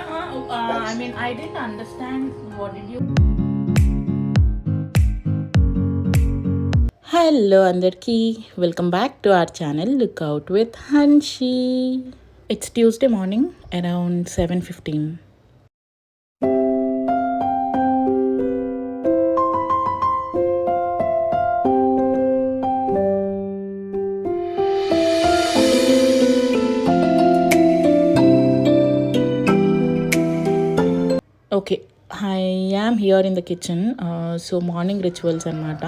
Krishna, uh, I mean, I didn't understand. What did you. Hello అందరికీ welcome back to our channel look out with Hanshi it's Tuesday morning around seven fifteen are in the kitchen. So morning rituals అనమాట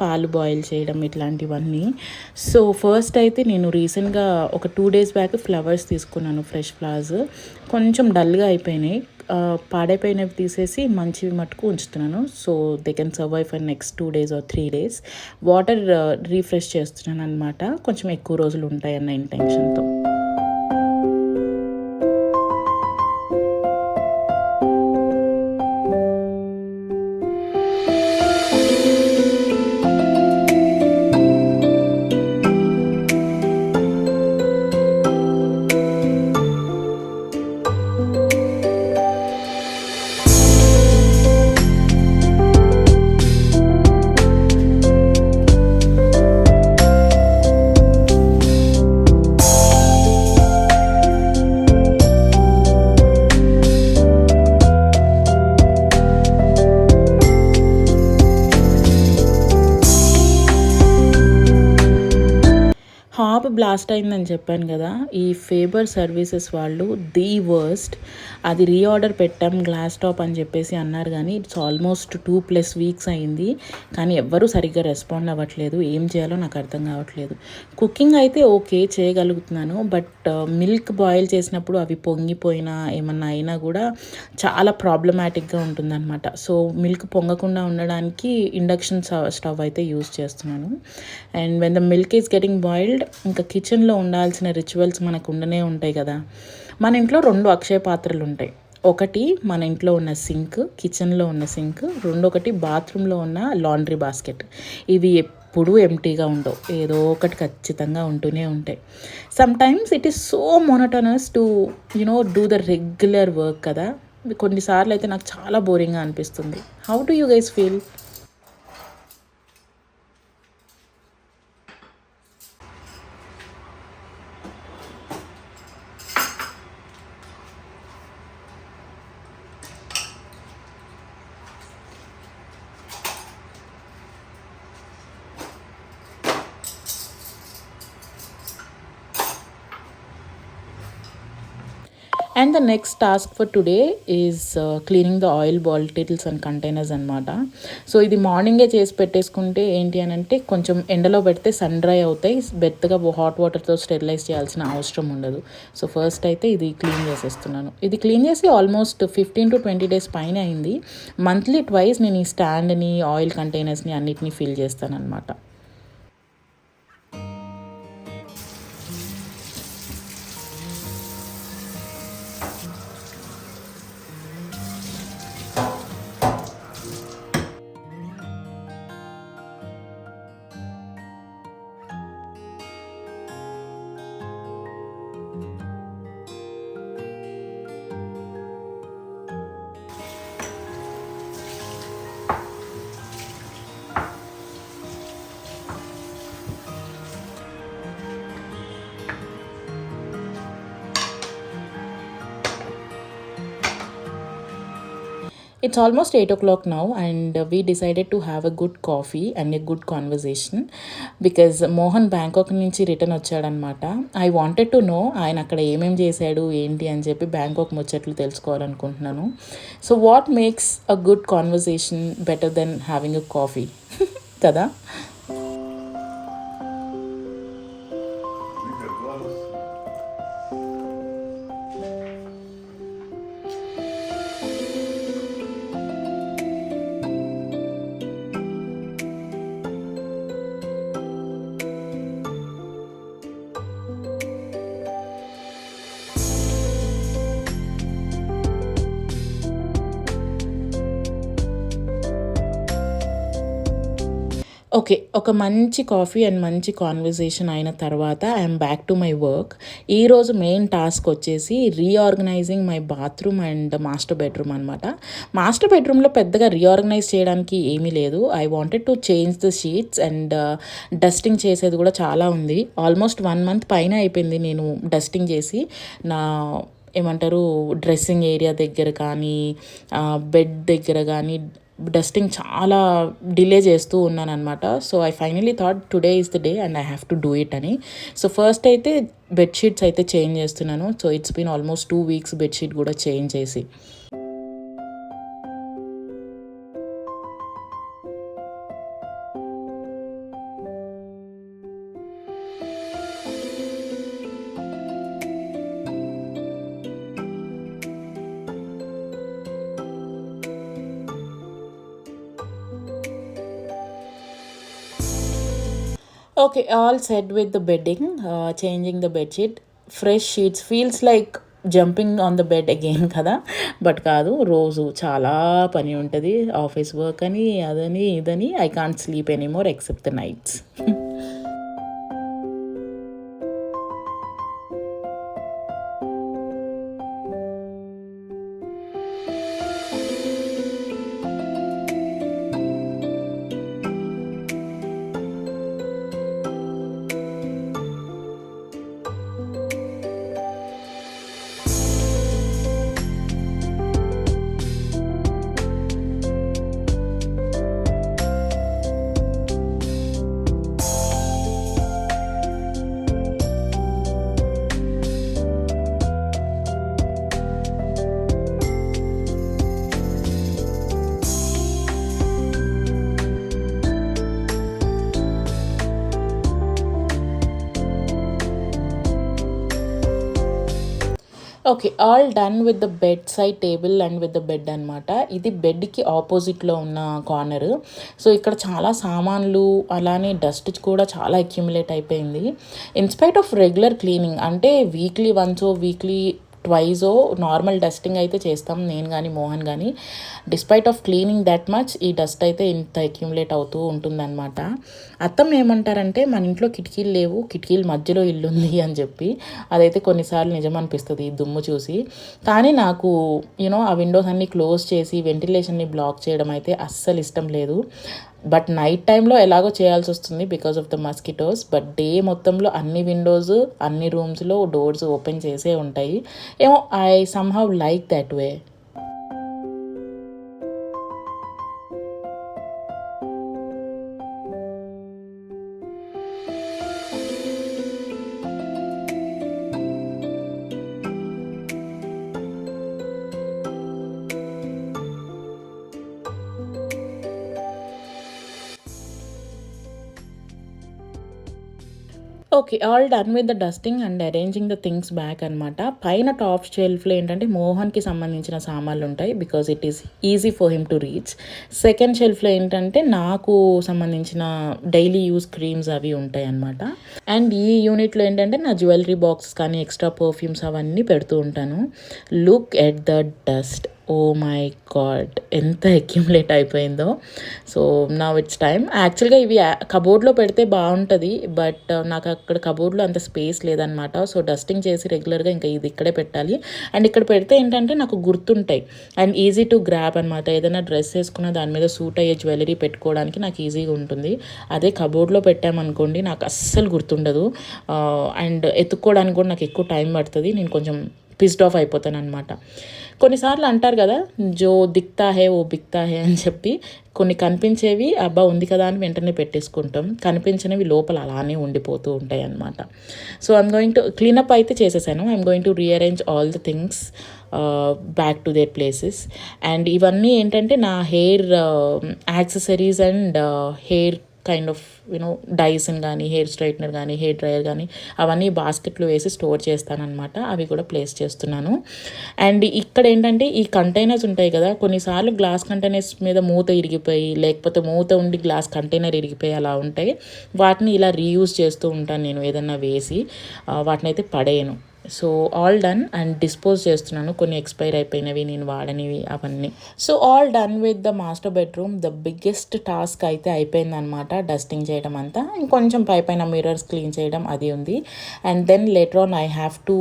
పాలు boil చేయడం ఇట్లాంటివన్నీ. So first అయితే నేను రీసెంట్గా ఒక two days back flowers తీసుకున్నాను ఫ్రెష్ ఫ్లవర్స్. కొంచెం డల్గా అయిపోయినాయి. పాడైపోయినవి తీసేసి మంచివి మటుకు ఉంచుతున్నాను. So they can survive for next two days or three days water refresh చేస్తున్నాను అనమాట కొంచెం ఎక్కువ రోజులు ఉంటాయన్న ఇంటెన్షన్తో వర్స్ట్ అయిందని చెప్పాను కదా ఈ ఫేబర్ సర్వీసెస్ వాళ్ళు ది వర్స్ట్. అది రీఆర్డర్ పెట్టాం గ్లాస్ టాప్ అని చెప్పేసి అన్నారు కానీ it's almost two plus weeks అయింది. కానీ ఎవ్వరూ సరిగ్గా రెస్పాండ్ అవ్వట్లేదు. ఏం చేయాలో నాకు అర్థం కావట్లేదు. కుకింగ్ అయితే ఓకే చేయగలుగుతున్నాను. బట్ మిల్క్ బాయిల్ చేసినప్పుడు అవి పొంగిపోయినా ఏమన్నా అయినా కూడా చాలా ప్రాబ్లమాటిక్గా ఉంటుందన్నమాట. సో మిల్క్ పొంగకుండా ఉండడానికి ఇండక్షన్ స్టవ్ అయితే యూస్ చేస్తున్నాను. And when the milk is getting boiled ఇంకా కిచెన్ కిచెన్లో ఉండాల్సిన రిచువల్స్ మనకు ఉండనే ఉంటాయి కదా. మన ఇంట్లో రెండు అక్షయ పాత్రలు ఉంటాయి. ఒకటి మన ఇంట్లో ఉన్న సింక్ కిచెన్లో ఉన్న సింక్ రెండొకటి బాత్రూంలో ఉన్న లాండ్రీ బాస్కెట్ ఇవి ఎప్పుడూ ఎంటీగా ఉండవు. ఏదో ఒకటి ఖచ్చితంగా ఉంటూనే ఉంటాయి. Sometimes it is so monotonous to you know do the regular work కదా. కొన్నిసార్లు అయితే నాకు చాలా బోరింగ్గా అనిపిస్తుంది. How do you guys feel next task for today is cleaning the oil bottles and containers అనమాట సో ఇది మార్నింగే చేసి పెట్టేసుకుంటే ఏంటి అని అంటే కొంచెం ఎండలో పెడితే సన్ డ్రై అవుతాయి. బెత్తగా హాట్ వాటర్తో స్టెరిలైజ్ చేయాల్సిన అవసరం ఉండదు. సో ఫస్ట్ అయితే ఇది క్లీన్ చేసేస్తున్నాను. ఇది క్లీన్ చేసి almost fifteen to twenty days పైన అయింది. మంత్లీ ట్వైస్ నేను ఈ స్టాండ్ని ఆయిల్ కంటైనర్స్ని అన్నిటినీ ఫిల్ చేస్తాను అనమాట It's almost 8 o'clock now, and and we decided to have a good coffee and a good conversation because Mohan Bangkok నుంచి రిటర్న్ వచ్చాడనమాట ఐ వాంటెడ్ టు నో ఆయన అక్కడ ఏమేం చేశాడు ఏంటి అని చెప్పి బ్యాంకాక్ ముచ్చట్లు తెలుసుకోవాలనుకుంటున్నాను. So what makes a good conversation better than having a coffee కదా? ఓకే ఒక మంచి కాఫీ అండ్ మంచి కాన్వర్జేషన్ అయిన తర్వాత I'm back to my work ఈరోజు మెయిన్ టాస్క్ వచ్చేసి reorganizing my bathroom and master bedroom అనమాట మాస్టర్ బెడ్రూమ్లో పెద్దగా రీఆర్గనైజ్ చేయడానికి ఏమీ లేదు. I wanted to change the sheets and dusting చేసేది కూడా చాలా ఉంది. ఆల్మోస్ట్ వన్ మంత్ పైన అయిపోయింది నేను డస్టింగ్ చేసి. నా ఏమంటారు డ్రెస్సింగ్ ఏరియా దగ్గర కానీ uh, బెడ్ దగ్గర కానీ డస్టింగ్ చాలా డిలే చేస్తూ ఉన్నాను అనమాట so I finally thought today is the day and I have to do it అని. సో ఫస్ట్ అయితే బెడ్షీట్స్ అయితే చేంజ్ చేస్తున్నాను. So it's been almost two weeks bedsheet కూడా చేంజ్ చేసి. Okay all set with the bedding changing the bedsheet fresh sheets feels like jumping on the bed again కదా? But కాదు రోజు చాలా పని ఉంటుంది. ఆఫీస్ వర్క్ అని అదని ఇదని I can't sleep anymore except the nights okay all done with the bedside table and with the bed అనమాట ఇది బెడ్కి ఆపోజిట్లో ఉన్న కార్నర్. సో ఇక్కడ చాలా సామాన్లు అలానే డస్ట్ కూడా చాలా అక్యుములేట్ అయిపోయింది. In spite of regular cleaning అంటే వీక్లీ వన్స్ వీక్లీ ట్వైజో నార్మల్ డస్టింగ్ అయితే చేస్తాం నేను కానీ మోహన్ కానీ despite of cleaning that much ఈ డస్ట్ అయితే ఇంత అక్యుములేట్ అవుతూ ఉంటుందన్నమాట. అత్తమ్మ ఏమంటారంటే మన ఇంట్లో కిటికీలు లేవు కిటికీల మధ్యలో ఇల్లు ఉంది అని చెప్పి. అదైతే కొన్నిసార్లు నిజం అనిపిస్తుంది ఈ దుమ్ము చూసి. కానీ నాకు యూనో ఆ విండోస్ అన్ని క్లోజ్ చేసి వెంటిలేషన్ని బ్లాక్ చేయడం అయితే అస్సలు ఇష్టం లేదు. బట్ నైట్ టైంలో ఎలాగో చేయాల్సి వస్తుంది because of the mosquitoes. But day మొత్తంలో అన్ని విండోస్ అన్ని రూమ్స్లో డోర్స్ ఓపెన్ చేసే ఉంటాయి. ఏమో I somehow like that way. Okay all done with the dusting and arranging the things back అనమాట పైన టాప్ షెల్ఫ్లో ఏంటంటే మోహన్కి సంబంధించిన సామాన్లు ఉంటాయి because it is easy for him to reach second షెల్ఫ్లో ఏంటంటే నాకు సంబంధించిన డైలీ యూస్ క్రీమ్స్ అవి ఉంటాయి అనమాట అండ్ ఈ యూనిట్లో ఏంటంటే నా జ్యువెలరీ బాక్స్ కానీ ఎక్స్ట్రా పర్ఫ్యూమ్స్ అవన్నీ పెడుతూ ఉంటాను. Look at the dust oh my God ఎంత అక్యుములేట్ అయిపోయిందో. సో నా ఇట్స్ టైం యాక్చువల్గా ఇవి కబోర్డ్లో పెడితే బాగుంటుంది బట్ uh, నాకు అక్కడ కబోర్డ్లో అంత స్పేస్ లేదనమాట సో డస్టింగ్ చేసి రెగ్యులర్గా ఇంకా ఇది ఇక్కడే పెట్టాలి. అండ్ ఇక్కడ పెడితే ఏంటంటే నాకు గుర్తుంటాయి. అండ్ ఈజీ టు గ్రాప్ అనమాట ఏదైనా డ్రెస్ వేసుకున్న దాని మీద సూట్ అయ్యే జ్యువెలరీ పెట్టుకోవడానికి నాకు ఈజీగా ఉంటుంది. అదే కబోర్డ్లో పెట్టామనుకోండి నాకు అస్సలు గుర్తుండదు. Uh, అండ్ ఎత్తుక్కోవడానికి కూడా నాకు ఎక్కువ టైం పడుతుంది. నేను కొంచెం పిస్డ్ ఆఫ్ అయిపోతాను అనమాట కొన్నిసార్లు అంటారు కదా జో దిక్తా హే ఓ బిక్తా హే అని చెప్పి కొన్ని కనిపించేవి అబ్బా ఉంది కదా అని వెంటనే పెట్టేసుకుంటాం. కనిపించినవి లోపల అలానే ఉండిపోతూ ఉంటాయి అన్నమాట so I'm going to clean up అయితే చేసేసాను. I'm going to rearrange all the things back to their places and ఇవన్నీ ఏంటంటే నా hair accessories and hair kind of you know Dyson కానీ హెయిర్ స్ట్రైట్నర్ కానీ హెయిర్ డ్రయర్ కానీ అవన్నీ బాస్కెట్లో వేసి స్టోర్ చేస్తానమాట అవి కూడా ప్లేస్ చేస్తున్నాను. అండ్ ఇక్కడ ఏంటంటే ఈ కంటైనర్స్ ఉంటాయి కదా కొన్నిసార్లు గ్లాస్ కంటైనర్స్ మీద మూత ఇరిగిపోయి లేకపోతే మూత ఉండి గ్లాస్ కంటైనర్ ఇరిగిపోయి అలా ఉంటాయి. వాటిని ఇలా రీయూజ్ చేస్తూ ఉంటాను నేను ఏదన్నా వేసి వాటిని అయితే పడేయను. So all done and dispose చేస్తున్నాను. కొన్ని ఎక్స్పైర్ అయిపోయినవి నేను వాడనివి అవన్నీ. So all done with the master bedroom the biggest task అయితే అయిపోయిందనమాట డస్టింగ్ చేయడం అంతా. ఇంకొంచెం పై పైన మిర్రర్స్ క్లీన్ చేయడం అది ఉంది. And then later on I have to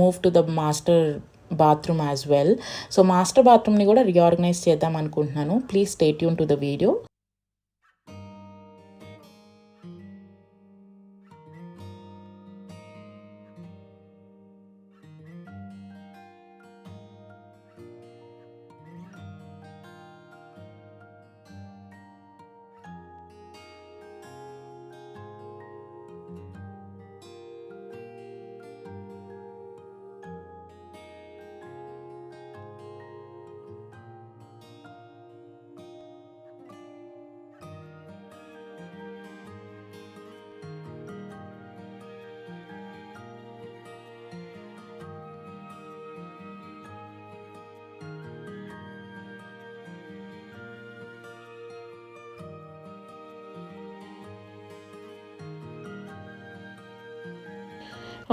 move to the master bathroom as well. So master బాత్రూమ్ని కూడా రీఆర్గనైజ్ చేద్దాం అనుకుంటున్నాను. ప్లీజ్ స్టేట్ యూన్ టు ద వీడియో.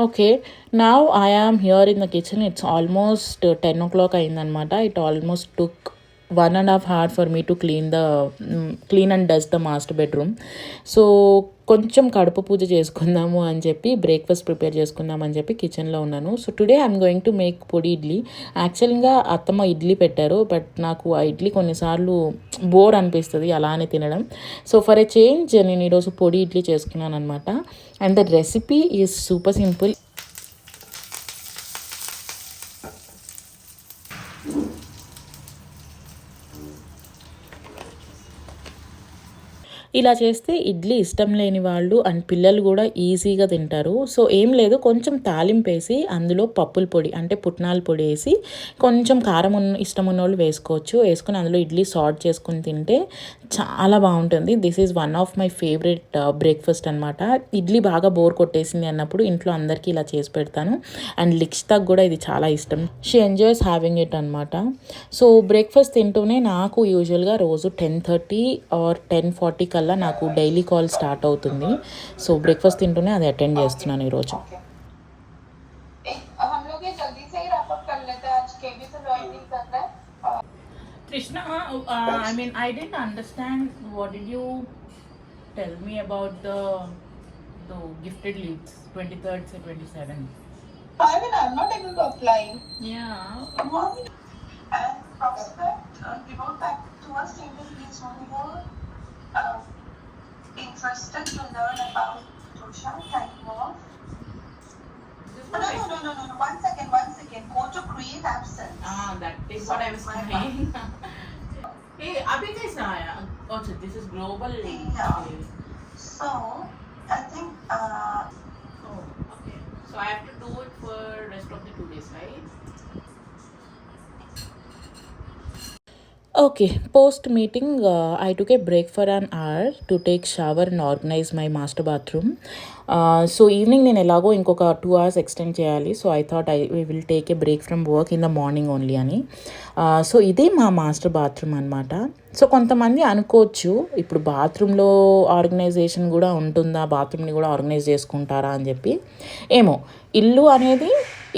ఓకే నా I am here in the kitchen it's almost ten o'clock అయిందనమాట it almost took one and half hour for me to clean the clean and dust the master bedroom so కొంచెం కడుపు పూజ చేసుకుందాము అని చెప్పి breakfast prepare చేసుకుందాం అని చెప్పి కిచెన్లో ఉన్నాను. So today I'm going to make podi idli. యాక్చువల్గా అత్తమ్మ ఇడ్లీ పెట్టారు బట్ నాకు ఆ ఇడ్లీ కొన్నిసార్లు బోర్ అనిపిస్తుంది అలానే తినడం. సో ఫర్ ఎ చేంజ్ నేను ఈరోజు పొడి ఇడ్లీ చేసుకున్నాను అనమాట and the recipe is super simple ఇలా చేస్తే ఇడ్లీ ఇష్టం లేని వాళ్ళు అండ్ పిల్లలు కూడా ఈజీగా తింటారు. సో ఏం లేదు. కొంచెం తాలింపు వేసి అందులో పప్పుల పొడి అంటే పుట్నాల పొడి వేసి కొంచెం కారం ఉన్న ఇష్టం ఉన్న వాళ్ళు వేసుకోవచ్చు. వేసుకొని అందులో ఇడ్లీ సాల్ట్ చేసుకుని తింటే చాలా బాగుంటుంది. This is one of my favourite breakfast అనమాట ఇడ్లీ బాగా బోర్ కొట్టేసింది అన్నప్పుడు ఇంట్లో అందరికీ ఇలా చేసి పెడతాను. అండ్ లిక్స్టాక్ కూడా ఇది చాలా ఇష్టం. షీ ఎంజాయ్స్ హ్యావింగ్ ఇట్ అనమాట సో బ్రేక్ఫాస్ట్ తింటూనే నాకు యూజువల్గా రోజు ten thirty or ten forty కల్లా వల్ల నాకు డైలీ కాల్ స్టార్ట్ అవుతుంది. సో బ్రేక్ఫాస్ట్ తింటూనే అది అటెండ్ చేస్తున్నాను ఈరోజు. Krishna I twenty twenty seven interested to learn about social type of? No, no, no, no, no, no. One second, one second. Go to create absence. Ah, that is what I was saying. hey, Abhita is not. Gotcha, this is global. Yeah. Okay. So, I think. Uh, oh, okay. So I have to do it for rest of the two days, right? Okay post meeting I took a break for an hour to take shower and organize my master bathroom so evening నేను ఎలాగో ఇంకొక two hours extend చేయాలి. So I thought I will take a break from work in the morning only అని. Uh, so ఇదే మా master bathroom అనమాట so కొంతమంది అనుకోవచ్చు ఇప్పుడు బాత్రూంలో ఆర్గనైజేషన్ కూడా ఉంటుందా బాత్రూమ్ని కూడా ఆర్గనైజ్ చేసుకుంటారా అని చెప్పి. ఏమో ఇల్లు అనేది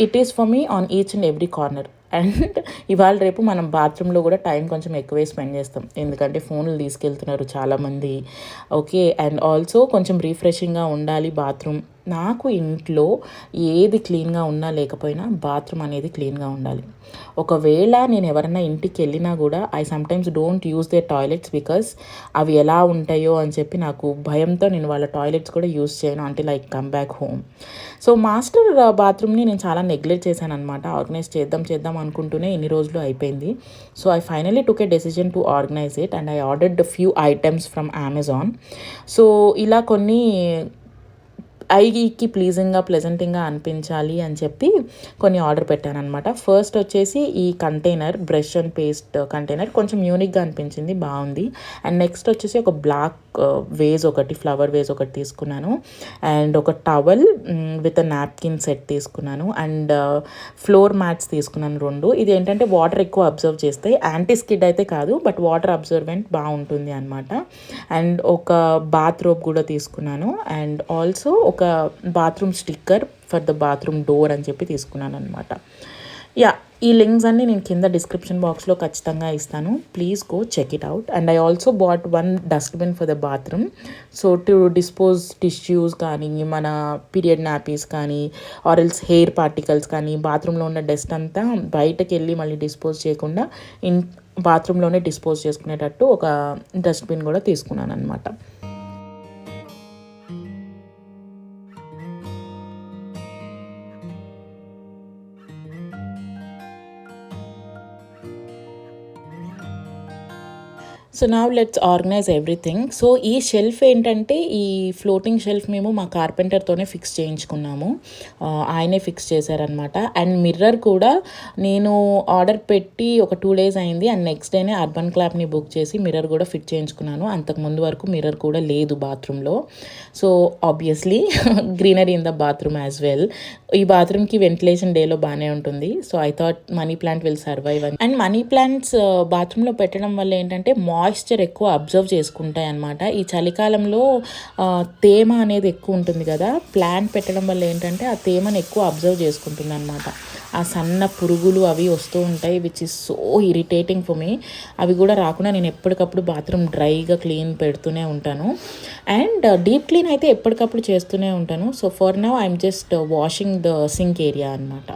it is for me on each and every corner and ఇవాళ రేపు మనం బాత్రూంలో కూడా టైం కొంచెం ఎక్కువే స్పెండ్ చేస్తాం. ఎందుకంటే ఫోన్లు తీసుకెళ్తున్నారు చాలామంది. ఓకే అండ్ ఆల్సో కొంచెం రీఫ్రెషింగ్గా ఉండాలి బాత్రూమ్ నాకు ఇంట్లో ఏది క్లీన్గా ఉన్నా లేకపోయినా బాత్రూమ్ అనేది క్లీన్గా ఉండాలి. ఒకవేళ నేను ఎవరైనా ఇంటికి వెళ్ళినా కూడా I sometimes don't use their toilets because అవి ఎలా ఉంటాయో అని చెప్పి నాకు భయంతో నేను వాళ్ళ టాయిలెట్స్ కూడా యూస్ చేయను అంటే like come back home so master బాత్రూమ్ని నేను చాలా నెగ్లెక్ట్ చేశాను అనమాట ఆర్గనైజ్ చేద్దాం చేద్దాం అనుకుంటూనే ఎన్ని రోజులు అయిపోయింది. So I finally took a decision to organize it and I ordered few items from Amazon so ఇలా కొన్ని ఐకి ప్లీజింగ్గా ప్లెజెంటింగ్గా అనిపించాలి అని చెప్పి కొన్ని ఆర్డర్ పెట్టాను అనమాట ఫస్ట్ వచ్చేసి ఈ container brush and paste container కొంచెం యూనిక్గా అనిపించింది బాగుంది. అండ్ నెక్స్ట్ వచ్చేసి ఒక బ్లాక్ వేజ్ uh, ఒకటి ఫ్లవర్ వేజ్ ఒకటి తీసుకున్నాను. అండ్ ఒక టవల్ విత్ నాప్కిన్ సెట్ తీసుకున్నాను. అండ్ ఫ్లోర్ మ్యాట్స్ తీసుకున్నాను రెండు. ఇది ఏంటంటే వాటర్ ఎక్కువ అబ్జర్వ్ చేస్తాయి యాంటీ స్కిడ్ అయితే కాదు బట్ వాటర్ అబ్జర్వెంట్ బాగుంటుంది అనమాట అండ్ ఒక బాత్ రోబ్ కూడా తీసుకున్నాను. అండ్ ఆల్సో ఒక ఒక bathroom sticker for the bathroom door అని చెప్పి తీసుకున్నాను అనమాట యా ఈ లింక్స్ అన్ని నేను కింద డిస్క్రిప్షన్ బాక్స్లో ఖచ్చితంగా ఇస్తాను. Please go check it out and I also bought one dustbin for the bathroom so to dispose tissues కానీ మన పీరియడ్ నాపీస్ కానీ ఆరల్స్ హెయిర్ పార్టికల్స్ కానీ బాత్రూంలో ఉన్న డస్ట్ అంతా బయటకు వెళ్ళి మళ్ళీ డిస్పోజ్ చేయకుండా ఇన్ బాత్రూంలోనే డిస్పోజ్ చేసుకునేటట్టు ఒక డస్ట్బిన్ కూడా తీసుకున్నాను అనమాట సో నా లెట్స్ ఆర్గనైజ్ ఎవ్రీథింగ్ సో ఈ షెల్ఫ్ ఏంటంటే ఈ ఫ్లోటింగ్ షెల్ఫ్ మేము మా కార్పెంటర్తోనే ఫిక్స్ చేయించుకున్నాము. ఆయనే ఫిక్స్ చేశారనమాట అండ్ మిర్రర్ కూడా నేను ఆర్డర్ పెట్టి ఒక టూ డేస్ అయింది. అండ్ నెక్స్ట్ డేనే అర్బన్ క్లాప్ని బుక్ చేసి మిర్రర్ కూడా ఫిట్ చేయించుకున్నాను. అంతకు ముందు వరకు మిర్రర్ కూడా లేదు బాత్రూంలో so obviously greenery in the bathroom as well ఈ బాత్రూమ్కి వెంటిలేషన్ డేలో బాగానే ఉంటుంది. So I thought money plant will survive and money plants బాత్రూంలో పెట్టడం వల్ల ఏంటంటే మాయిశ్చర్ ఎక్కువ అబ్జర్వ్ చేసుకుంటాయి అనమాట ఈ చలికాలంలో తేమ అనేది ఎక్కువ ఉంటుంది కదా ప్లాంట్ పెట్టడం వల్ల ఏంటంటే ఆ తేమను ఎక్కువ అబ్జర్వ్ చేసుకుంటుంది అనమాట ఆ సన్న పురుగులు అవి వస్తూ ఉంటాయి which is so irritating for me అవి కూడా రాకుండా నేను ఎప్పటికప్పుడు బాత్రూమ్ డ్రైగా క్లీన్ పెడుతూనే ఉంటాను. అండ్ డీప్ క్లీన్ అయితే ఎప్పటికప్పుడు చేస్తూనే ఉంటాను. So for now I'm just washing the sink area అనమాట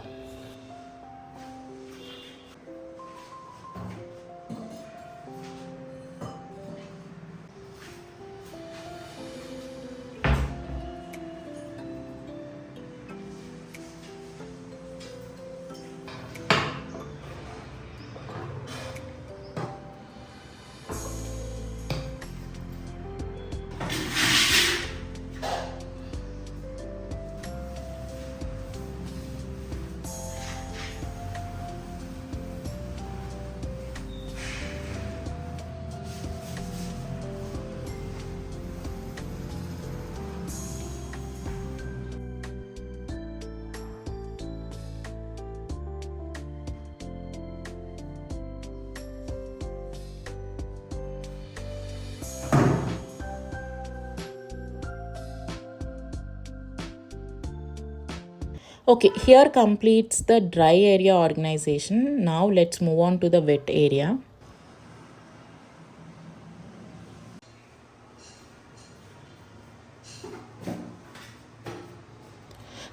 Okay, here completes the dry area organization. Now let's move on to the wet area.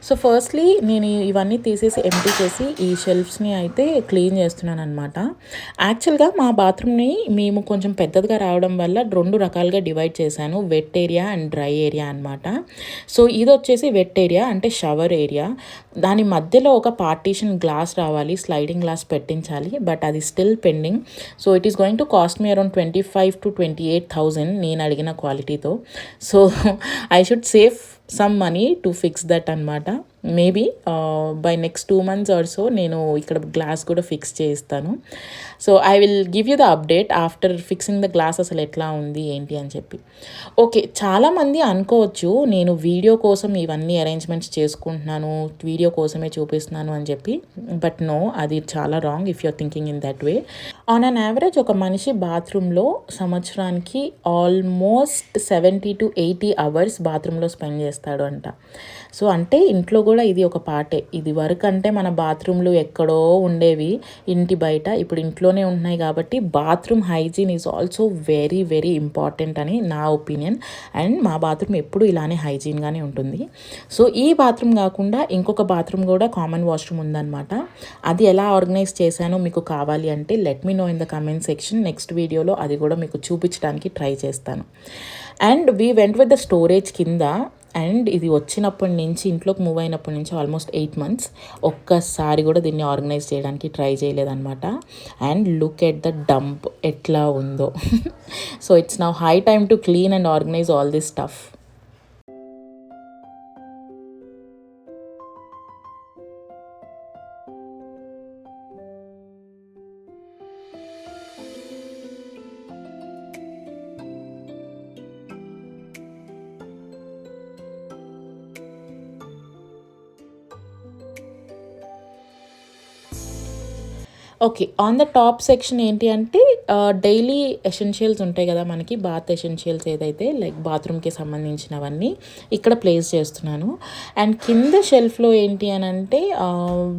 So firstly నేను ఇవన్నీ తీసేసి ఎంటీ చేసి ఈ షెల్ఫ్స్ని అయితే క్లీన్ చేస్తున్నాను అనమాట యాక్చువల్గా మా బాత్రూమ్ని మేము కొంచెం పెద్దదిగా రావడం వల్ల రెండు రకాలుగా డివైడ్ చేశాను. Wet area and dry area అనమాట సో ఇది వచ్చేసి వెట్ ఏరియా అంటే షవర్ ఏరియా దాని మధ్యలో ఒక పార్టీషన్ గ్లాస్ రావాలి స్లైడింగ్ గ్లాస్ పెట్టించాలి బట్ అది still pending so it is going to cost me around twenty five to twenty eight thousand నేను అడిగిన క్వాలిటీతో so I should save some money to fix that అనమాట maybe by next two months or so నేను ఇక్కడ glass కూడా fix చేయిస్తాను. So I will give you the update after fixing the glass అసలు ఎట్లా ఉంది ఏంటి అని చెప్పి. ఓకే చాలామంది అనుకోవచ్చు నేను వీడియో కోసం ఇవన్నీ అరేంజ్మెంట్స్ చేసుకుంటున్నాను వీడియో కోసమే చూపిస్తున్నాను అని చెప్పి. బట్ నో అది చాలా wrong if you're thinking in that way on an average ఒక మనిషి బాత్రూంలో సంవత్సరానికి almost seventy to eighty hours బాత్రూంలో స్పెండ్ చేస్తాడు అంట. సో అంటే ఇంట్లో కూడా ఇది ఒక పార్టే ఇది వరకు అంటే మన బాత్రూమ్లు ఎక్కడో ఉండేవి ఇంటి బయట. ఇప్పుడు ఇంట్లోనే ఉంటున్నాయి కాబట్టి bathroom hygiene is also very very important అని నా ఒపీనియన్. అండ్ మా బాత్రూమ్ ఎప్పుడు ఇలానే హైజీన్గానే ఉంటుంది. సో ఈ బాత్రూమ్ కాకుండా ఇంకొక బాత్రూమ్ కూడా కామన్ వాష్రూమ్ ఉందన్నమాట. అది ఎలా ఆర్గనైజ్ చేశానో మీకు కావాలి అంటే let me know in the comment section next వీడియోలో అది కూడా మీకు చూపించడానికి ట్రై చేస్తాను. And we went with the storage కింద అండ్ ఇది వచ్చినప్పటి నుంచి ఇంట్లోకి మూవ్ అయినప్పటి నుంచి ఆల్మోస్ట్ ఎయిట్ మంత్స్ ఒక్కసారి కూడా దీన్ని ఆర్గనైజ్ చేయడానికి ట్రై చేయలేదన్నమాట. And look at the dump ఎట్లా ఉందో. So it's now high time to clean and organize all this stuff okay on the top section ఏంటి అంటే డైలీ ఎసెన్షియల్స్ ఉంటాయి కదా మనకి బాత్ ఎసెన్షియల్స్ ఏదైతే లైక్ బాత్రూమ్కి సంబంధించినవన్నీ ఇక్కడ ప్లేస్ చేస్తున్నాను. అండ్ కింద షెల్ఫ్లో ఏంటి అని అంటే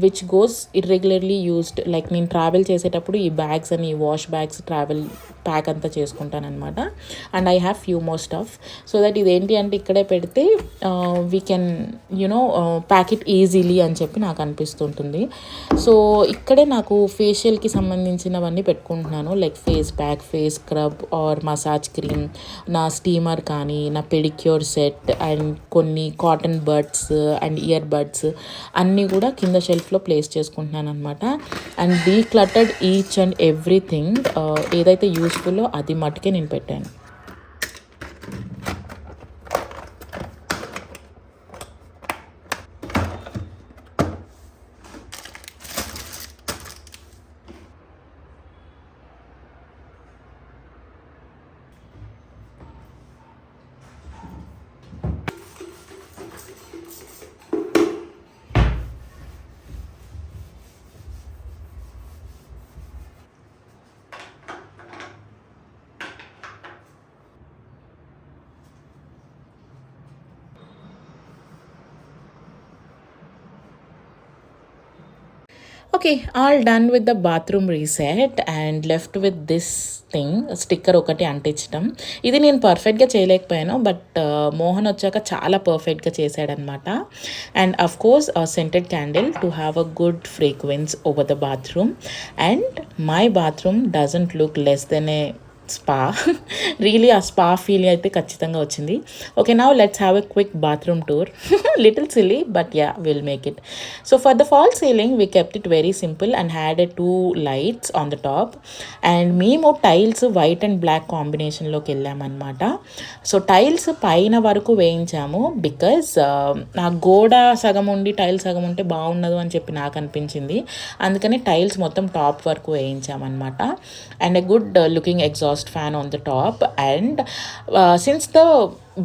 which goes irregularly used like నేను ట్రావెల్ చేసేటప్పుడు ఈ బ్యాగ్స్ అని వాష్ బ్యాగ్స్ ట్రావెల్ ప్యాక్ అంతా చేసుకుంటాను అనమాట and I have few more stuff so that ఇదేంటి అంటే ఇక్కడే పెడితే we can you know pack it easily అని చెప్పి నాకు అనిపిస్తుంటుంది. సో ఇక్కడే నాకు ఫేషియల్కి సంబంధించినవన్నీ పెట్టుకుంటున్నాను. Like face pack face scrub or massage cream నా స్టీమర్ కానీ నా పెడిక్యూర్ సెట్ అండ్ కొన్ని cotton buds and ear buds అన్నీ కూడా కింద షెల్ఫ్లో ప్లేస్ చేసుకుంటున్నాను అనమాట and decluttered each and everything ఏదైతే యూజ్ స్కూల్లో అది మటుకే నేను పెట్టాను. Okay all done with the bathroom reset and left with this thing sticker ఒకటి అంటించడం ఇది నేను పర్ఫెక్ట్గా చేయలేకపోయాను బట్ మోహన్ వచ్చాక చాలా పర్ఫెక్ట్గా చేశాడనమాట. And of course scented candle to have a good fragrance over the bathroom and my bathroom doesn't look less than a spa really ఆ స్పా ఫీల్ అయితే ఖచ్చితంగా వచ్చింది. ఓకే నా let's have a quick bathroom tour little silly but ya will make it so for the fall ceiling we kept it very simple and had a two lights on the top and మేము tiles white and black కాంబినేషన్లోకి వెళ్ళామన్నమాట. So tiles పైన వరకు వేయించాము because నా uh, గోడ సగం ఉండి tiles సగం ఉంటే బాగున్నదు అని చెప్పి నాకు అనిపించింది. అందుకని టైల్స్ మొత్తం టాప్ వరకు వేయించామన్నమాట. And a good looking exhaust fan on the top. And uh, since the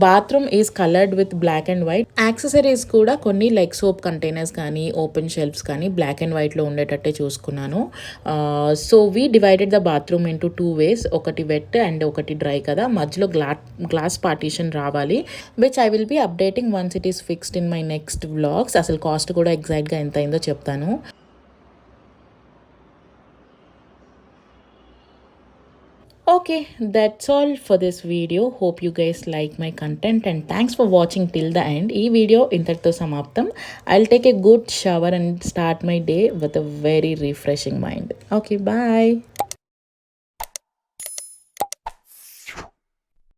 bathroom is coloured with black and white accessories కూడా కొన్ని లైక్ సోప్ కంటైనర్స్ కానీ ఓపెన్ షెల్ఫ్స్ కానీ బ్లాక్ అండ్ వైట్లో ఉండేటట్టే చూసుకున్నాను. So we divided the bathroom into two ways ఒకటి wet and ఒకటి dry కదా. మధ్యలో గ్లా గ్లాస్ పార్టీషన్ రావాలి which I will be updating once it is fixed in my next vlogs అసలు కాస్ట్ కూడా ఎగ్జాక్ట్గా ఎంత అయిందో చెప్తాను. Okay, that's all for this video. Hope you guys like my content and thanks for watching till the end. E video intatto samaptam. I'll take a good shower and start my day with a very refreshing mind. Okay, bye.